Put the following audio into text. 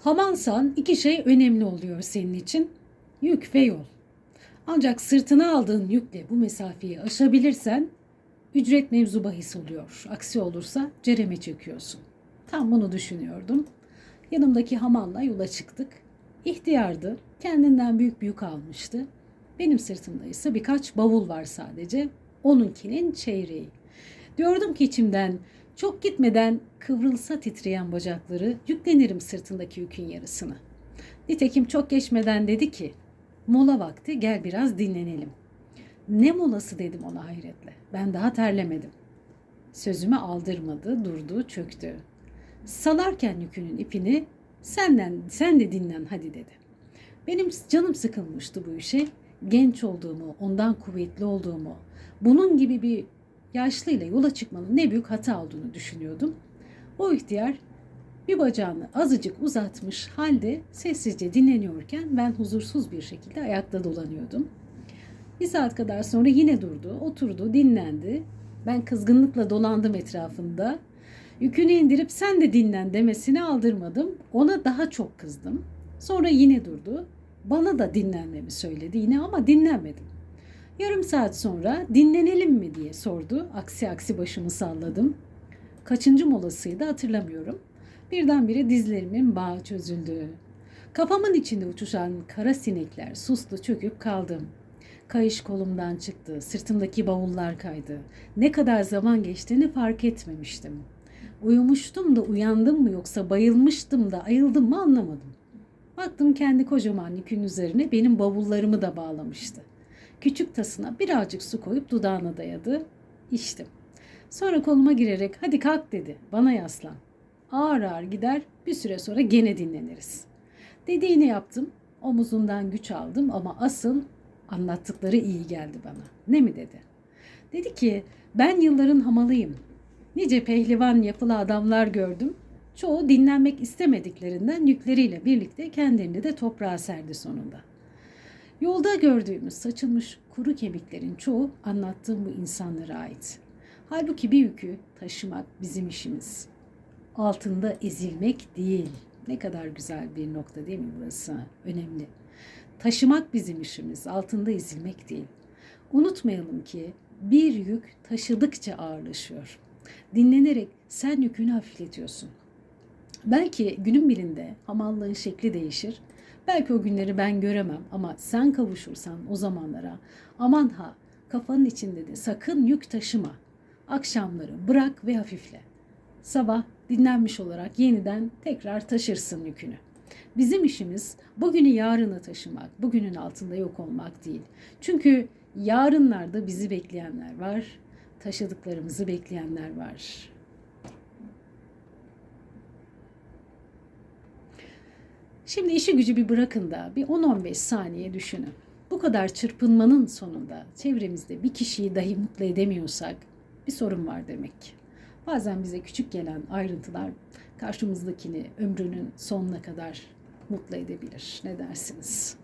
Hamansan iki şey önemli oluyor senin için. Yük ve yol. Ancak sırtına aldığın yükle bu mesafeyi aşabilirsen ücret mevzu bahis oluyor. Aksi olursa cereme çekiyorsun. Tam bunu düşünüyordum. Yanımdaki hamanla yola çıktık. İhtiyardı. Kendinden büyük bir yük almıştı. Benim sırtımda ise birkaç bavul var sadece. Onunkinin çeyreği. Diyordum ki içimden çok gitmeden kıvrılsa titreyen bacakları yüklenirim sırtındaki yükün yarısını. Nitekim çok geçmeden dedi ki mola vakti gel biraz dinlenelim. Ne molası dedim ona hayretle. Ben daha terlemedim. Sözümü aldırmadı, durdu, çöktü. Salarken yükünün ipini senden sen de dinlen hadi dedi. Benim canım sıkılmıştı bu işe. Genç olduğumu, ondan kuvvetli olduğumu, bunun gibi bir yaşlıyla yola çıkmanın ne büyük hata olduğunu düşünüyordum. O ihtiyar bir bacağını azıcık uzatmış halde sessizce dinleniyorken ben huzursuz bir şekilde ayakta dolanıyordum. Bir saat kadar sonra yine durdu, oturdu, dinlendi. Ben kızgınlıkla dolandım etrafında. Yükünü indirip sen de dinlen demesini aldırmadım. Ona daha çok kızdım. Sonra yine durdu. Bana da dinlenmemi söyledi yine ama dinlenmedim. Yarım saat sonra dinlenelim mi diye sordu. Aksi aksi başımı salladım. Kaçıncı molasıydı hatırlamıyorum. Birdenbire dizlerimin bağı çözüldü. Kafamın içinde uçuşan kara sinekler sustu çöküp kaldım. Kayış kolumdan çıktı, sırtımdaki bavullar kaydı. Ne kadar zaman geçtiğini fark etmemiştim. Uyumuştum da uyandım mı yoksa bayılmıştım da ayıldım mı anlamadım. Baktım kendi kocaman yükün üzerine benim bavullarımı da bağlamıştı. Küçük tasına birazcık su koyup dudağına dayadı. İçtim. Sonra koluma girerek hadi kalk dedi. Bana yaslan. Ağır ağır gider bir süre sonra gene dinleniriz. Dediğini yaptım. Omuzundan güç aldım ama asıl anlattıkları iyi geldi bana. Ne mi dedi? Dedi ki ben yılların hamalıyım. Nice pehlivan yapılı adamlar gördüm. Çoğu dinlenmek istemediklerinden yükleriyle birlikte kendilerini de toprağa serdi sonunda. Yolda gördüğümüz saçılmış kuru kemiklerin çoğu anlattığım bu insanlara ait. Halbuki bir yükü taşımak bizim işimiz. Altında ezilmek değil. Ne kadar güzel bir nokta değil mi burası? Önemli. Taşımak bizim işimiz, altında ezilmek değil. Unutmayalım ki bir yük taşıdıkça ağırlaşıyor. Dinlenerek sen yükünü hafifletiyorsun. Belki günün birinde hamallığın şekli değişir. Belki o günleri ben göremem ama sen kavuşursan o zamanlara aman ha kafanın içinde de sakın yük taşıma. Akşamları bırak ve hafifle. Sabah dinlenmiş olarak yeniden tekrar taşırsın yükünü. Bizim işimiz bugünü yarına taşımak, bugünün altında yok olmak değil. Çünkü yarınlarda bizi bekleyenler var, taşıdıklarımızı bekleyenler var. Şimdi işi gücü bir bırakın da bir 10-15 saniye düşünün. Bu kadar çırpınmanın sonunda çevremizde bir kişiyi dahi mutlu edemiyorsak bir sorun var demek ki. Bazen bize küçük gelen ayrıntılar karşımızdakini ömrünün sonuna kadar mutlu edebilir. Ne dersiniz?